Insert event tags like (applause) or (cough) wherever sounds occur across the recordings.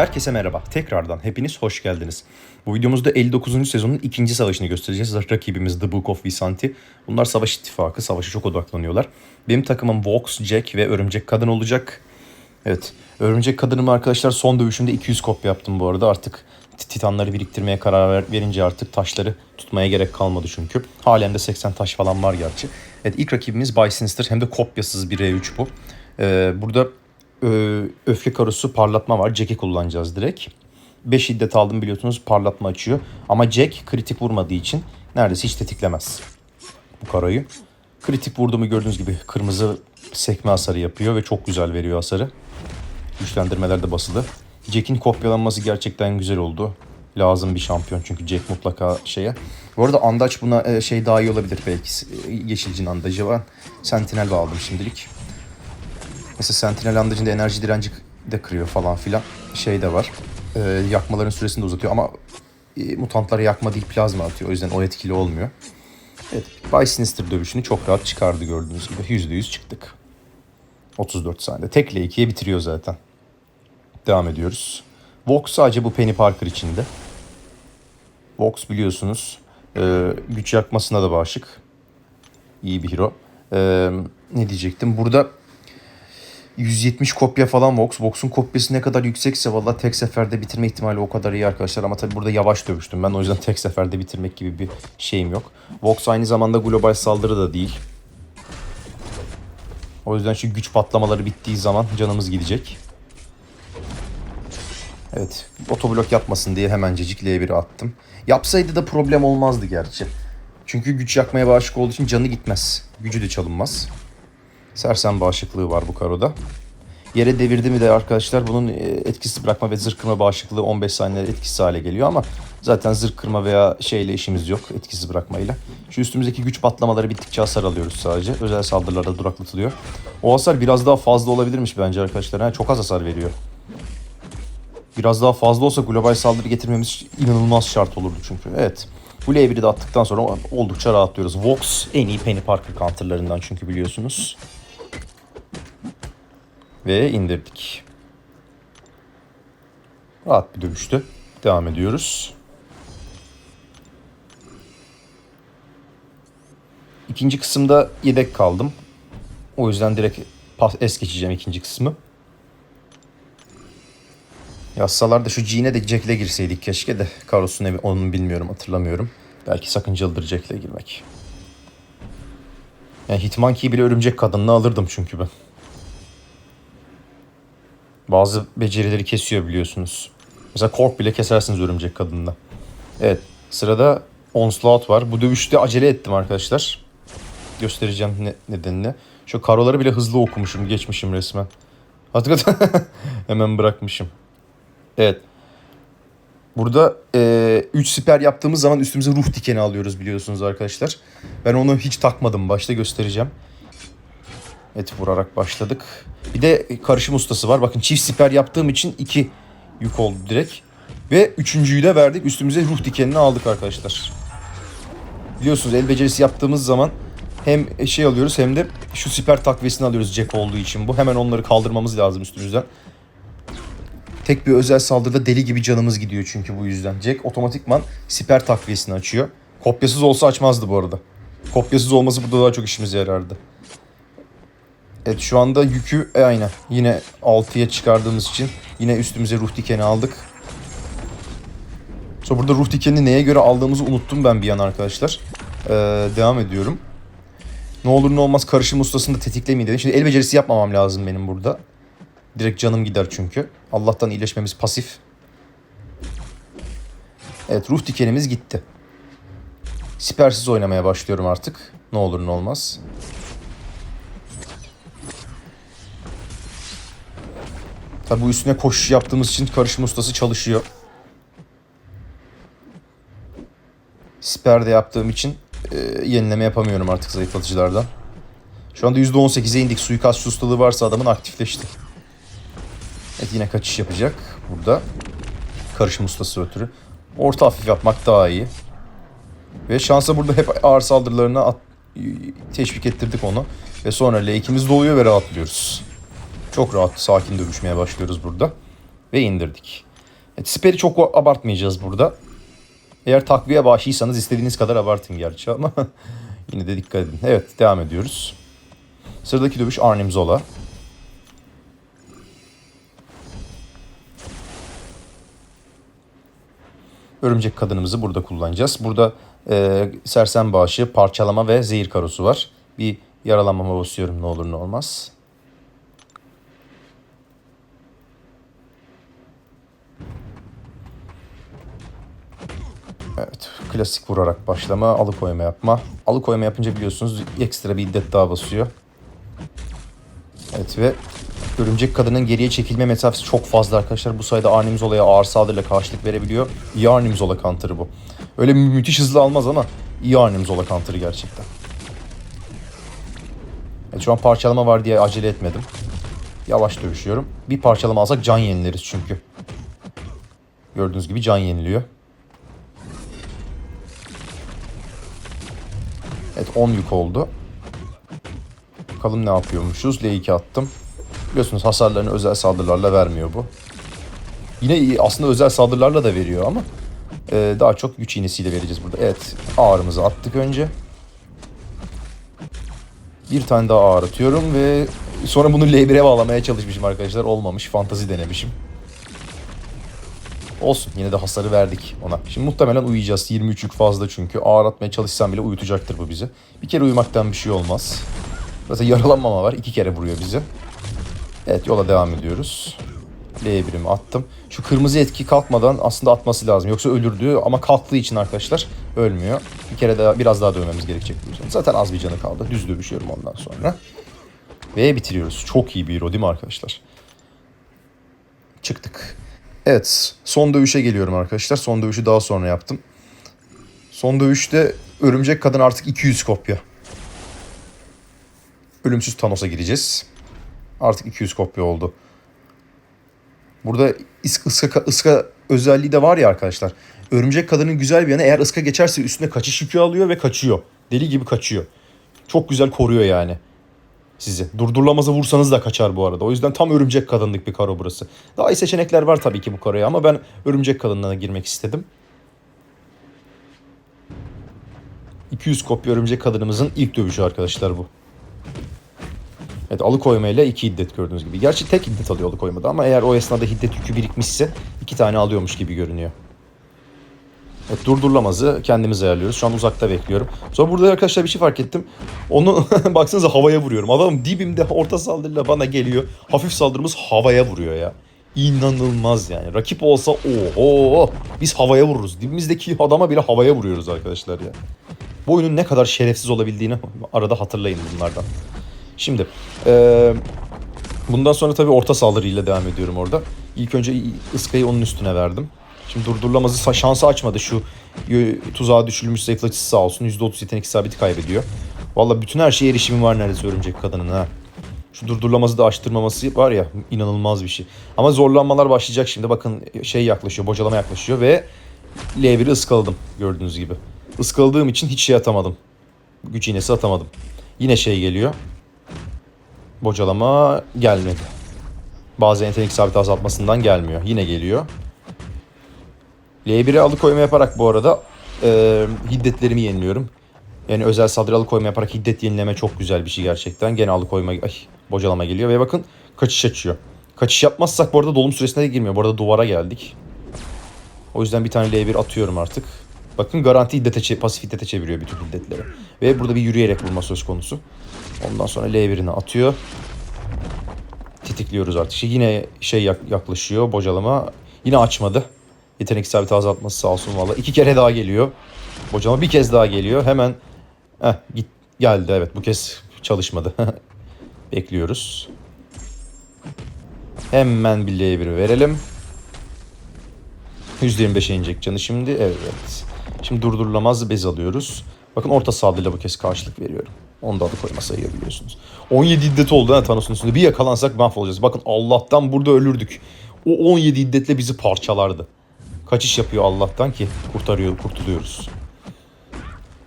Herkese merhaba. Tekrardan hepiniz hoş geldiniz. Bu videomuzda 59. sezonun ikinci savaşını göstereceğiz. Rakibimiz The Book of Visanti. Bunlar savaş ittifakı. Savaşa çok odaklanıyorlar. Benim takımım Vox, Jack ve Örümcek Kadın olacak. Evet. Örümcek Kadın'ımı arkadaşlar son dövüşümde 200 kopya yaptım bu arada. Artık titanları biriktirmeye karar ver- verince artık taşları tutmaya gerek kalmadı çünkü. Halen de 80 taş falan var gerçi. Evet ilk rakibimiz By Sinister hem de kopyasız bir R3 bu. Ee, burada öfke karosu parlatma var. Jack'i kullanacağız direkt. 5 şiddet aldım biliyorsunuz parlatma açıyor. Ama Jack kritik vurmadığı için neredeyse hiç tetiklemez bu karoyu. Kritik vurduğumu gördüğünüz gibi kırmızı sekme hasarı yapıyor ve çok güzel veriyor hasarı. Güçlendirmeler de basılı. Jack'in kopyalanması gerçekten güzel oldu. Lazım bir şampiyon çünkü Jack mutlaka şeye. Bu arada Andaç buna e, şey daha iyi olabilir belki. E, Yeşilcin Andacı var. Sentinel aldım şimdilik. Mesela Sentinel Andacı'nda enerji direnci de kırıyor falan filan. Şey de var. E, yakmaların süresini de uzatıyor ama e, mutantlara yakma değil plazma atıyor. O yüzden o etkili olmuyor. Evet, Bay Sinister dövüşünü çok rahat çıkardı gördüğünüz gibi. %100 çıktık. 34 saniyede. Tekle ikiye bitiriyor zaten. Devam ediyoruz. Vox sadece bu Penny Parker içinde. Vox biliyorsunuz e, güç yakmasına da bağışık. İyi bir hero. E, ne diyecektim? Burada 170 kopya falan Vox. Vox'un kopyası ne kadar yüksekse valla tek seferde bitirme ihtimali o kadar iyi arkadaşlar. Ama tabii burada yavaş dövüştüm ben. O yüzden tek seferde bitirmek gibi bir şeyim yok. Vox aynı zamanda global saldırı da değil. O yüzden şu güç patlamaları bittiği zaman canımız gidecek. Evet. Otoblok yapmasın diye hemencecik L1'e attım. Yapsaydı da problem olmazdı gerçi. Çünkü güç yakmaya bağışık olduğu için canı gitmez. Gücü de çalınmaz. Sersem bağışıklığı var bu karoda. Yere devirdi mi de arkadaşlar bunun e, etkisiz bırakma ve zırh kırma bağışıklığı 15 saniyede etkisiz hale geliyor ama zaten zırh kırma veya şeyle işimiz yok etkisiz bırakmayla. Şu üstümüzdeki güç patlamaları bittikçe hasar alıyoruz sadece. Özel saldırılarda duraklatılıyor. O hasar biraz daha fazla olabilirmiş bence arkadaşlar. Ha, çok az hasar veriyor. Biraz daha fazla olsa global saldırı getirmemiz inanılmaz şart olurdu çünkü. Evet. Bu L1'i de attıktan sonra oldukça rahatlıyoruz. Vox en iyi Penny Parker counterlarından çünkü biliyorsunuz. Ve indirdik. Rahat bir dövüştü. Devam ediyoruz. İkinci kısımda yedek kaldım. O yüzden direkt pas es geçeceğim ikinci kısmı. Yazsalar da şu Jean'e de Jack'le girseydik keşke de. Karos'un evi onu bilmiyorum hatırlamıyorum. Belki sakıncalıdır Jack'le girmek. Yani Hitmonkey'i bile örümcek kadınla alırdım çünkü ben. Bazı becerileri kesiyor biliyorsunuz. Mesela Kork bile kesersiniz örümcek kadınla. Evet sırada Onslaught var. Bu dövüşte acele ettim arkadaşlar. Göstereceğim ne, nedenini. Şu karoları bile hızlı okumuşum. Geçmişim resmen. Hakikaten (laughs) hemen bırakmışım. Evet. Burada 3 siper yaptığımız zaman üstümüze ruh dikeni alıyoruz biliyorsunuz arkadaşlar. Ben onu hiç takmadım. Başta göstereceğim. Evet vurarak başladık. Bir de karışım ustası var. Bakın çift siper yaptığım için 2 yük oldu direkt. Ve üçüncüyü de verdik. Üstümüze ruh dikenini aldık arkadaşlar. Biliyorsunuz el becerisi yaptığımız zaman hem şey alıyoruz hem de şu siper takviyesini alıyoruz Jack olduğu için bu. Hemen onları kaldırmamız lazım üstümüzden. Tek bir özel saldırıda deli gibi canımız gidiyor çünkü bu yüzden. Jack otomatikman siper takviyesini açıyor. Kopyasız olsa açmazdı bu arada. Kopyasız olması burada daha çok işimize yarardı. Evet şu anda yükü e, aynen yine 6'ya çıkardığımız için yine üstümüze ruh dikeni aldık. Sonra burada ruh dikenini neye göre aldığımızı unuttum ben bir an arkadaşlar. Ee, devam ediyorum. Ne olur ne olmaz karışım ustasını da tetiklemeyin dedim. Şimdi el becerisi yapmamam lazım benim burada. Direkt canım gider çünkü. Allah'tan iyileşmemiz pasif. Evet ruh dikenimiz gitti. Sipersiz oynamaya başlıyorum artık. Ne olur ne olmaz. Tabi bu üstüne koşuş yaptığımız için karışım ustası çalışıyor. Siper de yaptığım için e, yenileme yapamıyorum artık zayıflatıcılardan. Şu anda %18'e indik. Suikast ustalığı varsa adamın aktifleşti. Evet yine kaçış yapacak burada. Karışım ustası ötürü. Orta hafif yapmak daha iyi. Ve şansa burada hep ağır saldırılarına at, teşvik ettirdik onu. Ve sonra L2'miz doluyor ve rahatlıyoruz. Çok rahat, sakin dövüşmeye başlıyoruz burada. Ve indirdik. Evet, siperi çok abartmayacağız burada. Eğer takviye bağışıysanız istediğiniz kadar abartın gerçi ama (laughs) yine de dikkat edin. Evet devam ediyoruz. Sıradaki dövüş Arnim Zola. Örümcek kadınımızı burada kullanacağız. Burada e, sersem bağışı, parçalama ve zehir karosu var. Bir yaralanmama basıyorum ne olur ne olmaz. Evet, klasik vurarak başlama, alıkoyma yapma. Alıkoyma yapınca biliyorsunuz ekstra bir iddet daha basıyor. Evet ve örümcek kadının geriye çekilme mesafesi çok fazla arkadaşlar. Bu sayede Arnimzola'ya ağır saldırıyla karşılık verebiliyor. İyi Arnimzola counter'ı bu. Öyle mü- müthiş hızlı almaz ama iyi Arnimzola counter'ı gerçekten. Evet, şu an parçalama var diye acele etmedim. Yavaş dövüşüyorum. Bir parçalama alsak can yenileriz çünkü. Gördüğünüz gibi can yeniliyor. Evet 10 yük oldu. Bakalım ne yapıyormuşuz. L2 attım. Biliyorsunuz hasarlarını özel saldırılarla vermiyor bu. Yine aslında özel saldırılarla da veriyor ama e, daha çok güç iğnesiyle vereceğiz burada. Evet ağrımızı attık önce. Bir tane daha ağır atıyorum ve sonra bunu L1'e bağlamaya çalışmışım arkadaşlar. Olmamış. Fantazi denemişim. Olsun yine de hasarı verdik ona. Şimdi muhtemelen uyuyacağız. 23 yük fazla çünkü. Ağır atmaya çalışsam bile uyutacaktır bu bizi. Bir kere uyumaktan bir şey olmaz. Zaten yaralanmama var. iki kere vuruyor bizi. Evet yola devam ediyoruz. L1'imi attım. Şu kırmızı etki kalkmadan aslında atması lazım. Yoksa ölürdü ama kalktığı için arkadaşlar ölmüyor. Bir kere daha biraz daha dövmemiz gerekecek. Zaten az bir canı kaldı. Düz dövüşüyorum ondan sonra. Ve bitiriyoruz. Çok iyi bir hero değil mi arkadaşlar? Çıktık. Evet son dövüşe geliyorum arkadaşlar. Son dövüşü daha sonra yaptım. Son dövüşte örümcek kadın artık 200 kopya. Ölümsüz Thanos'a gireceğiz. Artık 200 kopya oldu. Burada ıska, ıska özelliği de var ya arkadaşlar. Örümcek kadının güzel bir yanı eğer ıska geçerse üstüne kaçış yükü alıyor ve kaçıyor. Deli gibi kaçıyor. Çok güzel koruyor yani sizi. Durdurulamazı vursanız da kaçar bu arada. O yüzden tam örümcek kadınlık bir karo burası. Daha iyi seçenekler var tabii ki bu karoya ama ben örümcek kadınlığına girmek istedim. 200 kopya örümcek kadınımızın ilk dövüşü arkadaşlar bu. Evet alıkoymayla iki hiddet gördüğünüz gibi. Gerçi tek hiddet alıyor alıkoymada ama eğer o esnada hiddet yükü birikmişse iki tane alıyormuş gibi görünüyor. Evet durdurulamazı kendimiz ayarlıyoruz. Şu an uzakta bekliyorum. Sonra burada arkadaşlar bir şey fark ettim. Onu (laughs) baksanıza havaya vuruyorum. Adam dibimde orta saldırıyla bana geliyor. Hafif saldırımız havaya vuruyor ya. İnanılmaz yani. Rakip olsa oho biz havaya vururuz. Dibimizdeki adama bile havaya vuruyoruz arkadaşlar ya. Bu oyunun ne kadar şerefsiz olabildiğini (laughs) arada hatırlayın bunlardan. Şimdi eee, bundan sonra tabii orta saldırıyla devam ediyorum orada. İlk önce ıskayı onun üstüne verdim. Şimdi durdurulamazı şansı açmadı şu tuzağa düşülmüş zayıflatıcısı sağ olsun. %30 yetenek isabeti kaybediyor. Valla bütün her şeye erişimim var neredeyse örümcek kadının ha. Şu durdurulamazı da açtırmaması var ya inanılmaz bir şey. Ama zorlanmalar başlayacak şimdi. Bakın şey yaklaşıyor, bocalama yaklaşıyor ve L1'i ıskaladım gördüğünüz gibi. Iskaladığım için hiç şey atamadım. Güç iğnesi atamadım. Yine şey geliyor. Bocalama gelmedi. Bazı yetenek isabeti azaltmasından gelmiyor. Yine geliyor. L1'e alıkoyma yaparak bu arada e, hiddetlerimi yeniliyorum. Yani özel saldırı alıkoyma yaparak hiddet yenileme çok güzel bir şey gerçekten. Gene alıkoyma, ay, bocalama geliyor ve bakın kaçış açıyor. Kaçış yapmazsak bu arada dolum süresine de girmiyor. Bu arada duvara geldik. O yüzden bir tane L1 atıyorum artık. Bakın garanti hiddete, pasif hiddete çeviriyor bütün hiddetleri. Ve burada bir yürüyerek vurma söz konusu. Ondan sonra L1'ini atıyor. Tetikliyoruz artık. Şey, yine şey yak- yaklaşıyor bocalama. Yine açmadı. Yetenek isabeti azaltması sağ olsun valla. İki kere daha geliyor. Bocalama bir kez daha geliyor. Hemen Heh, git geldi evet bu kez çalışmadı. (laughs) Bekliyoruz. Hemen bir L1 verelim. %25'e inecek canı şimdi. Evet. Şimdi durdurulamaz bez alıyoruz. Bakın orta saldırıyla bu kez karşılık veriyorum. Onu da adı koyma sayabiliyorsunuz. 17 iddet oldu ha Thanos'un üstünde. Bir yakalansak mahvolacağız. Bakın Allah'tan burada ölürdük. O 17 iddetle bizi parçalardı. Kaçış yapıyor Allah'tan ki kurtarıyor, kurtuluyoruz.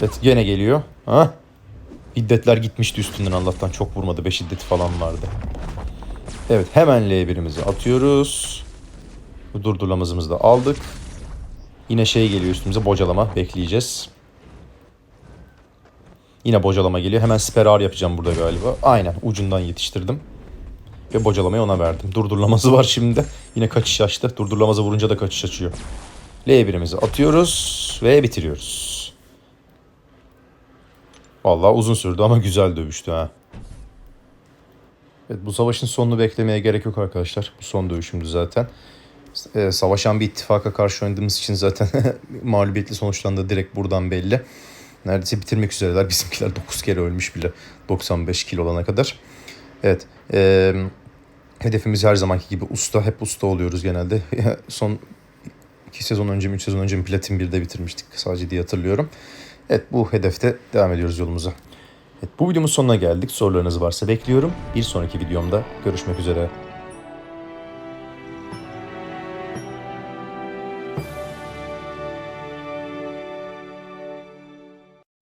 Evet gene geliyor. Ha? Hiddetler gitmişti üstünden Allah'tan çok vurmadı. 5 hiddeti falan vardı. Evet hemen L1'imizi atıyoruz. Durdurulamazımızı da aldık. Yine şey geliyor üstümüze bocalama bekleyeceğiz. Yine bocalama geliyor. Hemen sperar yapacağım burada galiba. Aynen ucundan yetiştirdim. Ve bocalamayı ona verdim. Durdurulaması var şimdi. Yine kaçış açtı. Durdurulaması vurunca da kaçış açıyor. L1'imizi atıyoruz ve bitiriyoruz. Vallahi uzun sürdü ama güzel dövüştü ha. Evet, bu savaşın sonunu beklemeye gerek yok arkadaşlar. Bu son dövüşümdü zaten. Ee, savaşan bir ittifaka karşı oynadığımız için zaten (laughs) mağlubiyetli sonuçlandı direkt buradan belli. Neredeyse bitirmek üzereler. Bizimkiler 9 kere ölmüş bile 95 kilo olana kadar. Evet. E, hedefimiz her zamanki gibi usta. Hep usta oluyoruz genelde. (laughs) Son 2 sezon önce mi 3 sezon önce mi Platin 1'de bitirmiştik sadece diye hatırlıyorum. Evet bu hedefte devam ediyoruz yolumuza. Evet, bu videomuz sonuna geldik. Sorularınız varsa bekliyorum. Bir sonraki videomda görüşmek üzere.